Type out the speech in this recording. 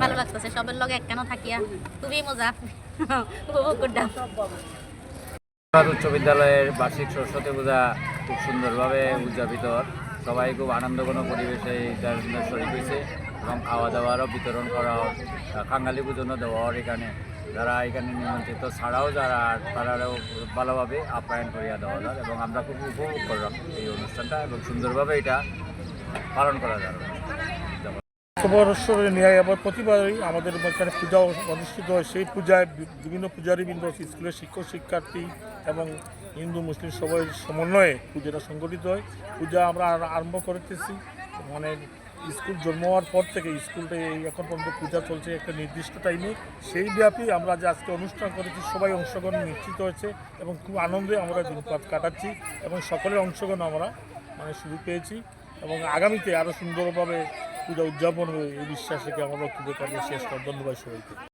ভালো লাগতেছে, সবের লগে কেন থাকিয়া খুবই মজা উপভোগ করলাম উচ্চ বিদ্যালয়ের বার্ষিক সরস্বতী পূজা খুব সুন্দরভাবে উদযাপিত। সবাই খুব আনন্দঘন পরিবেশে এটার শরীর হয়েছে এবং খাওয়া দাওয়ারও বিতরণ করা পুজোনো দেওয়া হয় এখানে। যারা এখানে নিমন্ত্রিত, ছাড়াও যারা তারাও ভালোভাবে আপ্যায়ন করিয়া দেওয়া যায় এবং আমরা খুব উপভোগ করলাম এই অনুষ্ঠানটা এবং সুন্দরভাবে এটা পালন করা যায় শুভবর্ষের নিয়ে আবার প্রতিবারই আমাদের এখানে পূজা অনুষ্ঠিত হয়। সেই পূজায় বিভিন্ন পূজারীবৃন্দ, স্কুলের শিক্ষক শিক্ষার্থী এবং হিন্দু, মুসলিম সবাই সমন্বয়ে পূজাটা সংগঠিত হয়। পূজা আমরা আরম্ভ করতেছি। মানে স্কুল জন্ম হওয়ার পর থেকে স্কুলটা এখন পর্যন্ত পূজা চলছে একটা নির্দিষ্ট টাইমে সেই ব্যাপী আমরা যে আজকে অনুষ্ঠান করেছি, সবাই অংশগ্রহণ নিশ্চিত হয়েছে এবং খুব আনন্দে আমরা দিনপাত কাটাচ্ছি এবং সকলের অংশগ্রহণ আমরা মানে সুযোগ পেয়েছি এবং আগামীতে আরও সুন্দরভাবে পূজা উদযাপন হবে এই বিশ্বাস রেখে আমরা বক্তব্য শেষ করি। ধন্যবাদ সবাইকে।